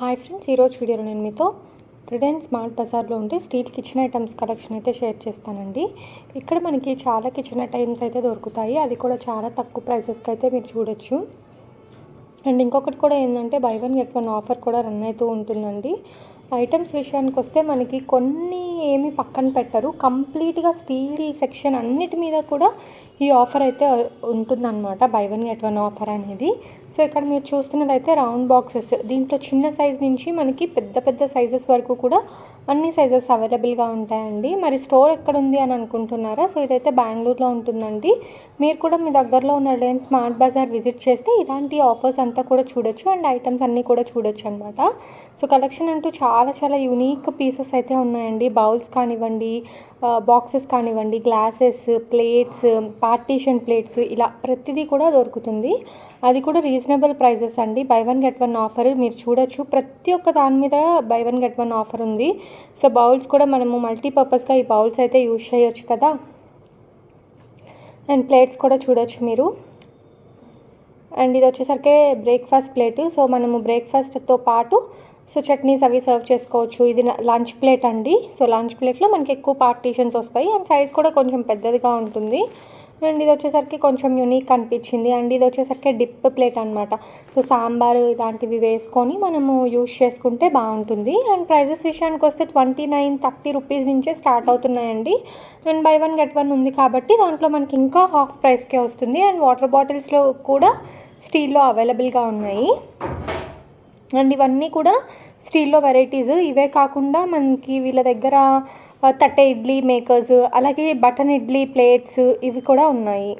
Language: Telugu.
హాయ్ ఫ్రెండ్స్ ఈరోజు వీడియోలో నేను మీతో రిలయన్స్ స్మార్ట్ బజార్లో ఉండే స్టీల్ కిచెన్ ఐటమ్స్ కలెక్షన్ అయితే షేర్ చేస్తానండి. ఇక్కడ మనకి చాలా కిచెన్ ఐటమ్స్ అయితే దొరుకుతాయి. అది కూడా చాలా తక్కువ ప్రైసెస్కి అయితే మీరు చూడొచ్చు. అండ్ ఇంకొకటి కూడా ఏంటంటే buy one get one offer కూడా రన్ అవుతూ ఉంటుందండి. ఐటమ్స్ విషయానికి వస్తే మనకి కొన్ని ఏమి పక్కన పెట్టరు. కంప్లీట్గా స్టీల్ సెక్షన్ అన్నిటి మీద కూడా ఈ ఆఫర్ అయితే ఉంటుందన్నమాట. Buy one get one offer అనేది. సో ఇక్కడ మీరు చూస్తున్నది అయితే రౌండ్ బాక్సెస్. దీంట్లో చిన్న సైజ్ నుంచి మనకి పెద్ద పెద్ద సైజెస్ వరకు కూడా అన్ని సైజెస్ అవైలబుల్గా ఉంటాయండి. మరి స్టోర్ ఎక్కడ ఉంది అని అనుకుంటున్నారా? సో ఇదైతే బెంగళూరులో ఉంటుందండి. మీరు కూడా మీ దగ్గరలో ఉన్న రిలయన్స్ స్మార్ట్ బజార్ విజిట్ చేస్తే ఇలాంటి ఆఫర్స్ అంతా కూడా చూడొచ్చు. అండ్ ఐటమ్స్ అన్నీ కూడా చూడొచ్చు అనమాట సో కలెక్షన్ అంటూ చాలా చాలా యూనిక్ పీసెస్ అయితే ఉన్నాయండి. బౌల్స్ కానివ్వండి బాక్సెస్ కానివ్వండి గ్లాసెస్ ప్లేట్స్ పార్టీషన్ ప్లేట్స్ ఇలా ప్రతిదీ కూడా దొరుకుతుంది. అది కూడా రీజనబుల్ ప్రైజెస్ అండి. Buy one get one offer మీరు చూడొచ్చు. ప్రతి ఒక్క దాని మీద buy one get one offer ఉంది. సో బౌల్స్ కూడా మనము మల్టీపర్పస్గా ఈ బౌల్స్ అయితే యూజ్ చేయొచ్చు కదా. అండ్ ప్లేట్స్ కూడా చూడొచ్చు మీరు. అండ్ ఇది వచ్చేసరికి బ్రేక్ఫాస్ట్ ప్లేట్ సో మనము బ్రేక్ఫాస్ట్తో పాటు సో చట్నీస్ అవి సర్వ్ చేసుకోవచ్చు. ఇది లంచ్ ప్లేట్ అండి. సో లంచ్ ప్లేట్లో మనకి ఎక్కువ పార్టీషన్స్ వస్తాయి. అండ్ సైజ్ కూడా కొంచెం పెద్దదిగా ఉంటుంది. అండ్ ఇది వచ్చేసరికి కొంచెం యూనిక్ అనిపించింది. అండ్ ఇది వచ్చేసరికి డిప్ ప్లేట్ అనమాట సో సాంబార్ ఇలాంటివి వేసుకొని మనము యూస్ చేసుకుంటే బాగుంటుంది. అండ్ ప్రైజెస్ విషయానికి వస్తే ట్వంటీ నైన్ థర్టీ రూపీస్ నుంచే స్టార్ట్ అవుతున్నాయండి. And buy one get one ఉంది కాబట్టి దాంట్లో మనకి ఇంకా హాఫ్ ప్రైస్కే వస్తుంది. అండ్ వాటర్ బాటిల్స్లో కూడా స్టీల్లో అవైలబుల్గా ఉన్నాయి. అండ్ ఇవన్నీ కూడా స్టీల్లో వెరైటీస్. ఇవే కాకుండా మనకి వీళ్ళ దగ్గర తట్టె ఇడ్లీ మేకర్స్ అలాగే బటన్ ఇడ్లీ ప్లేట్స్ ఇవి కూడా ఉన్నాయి.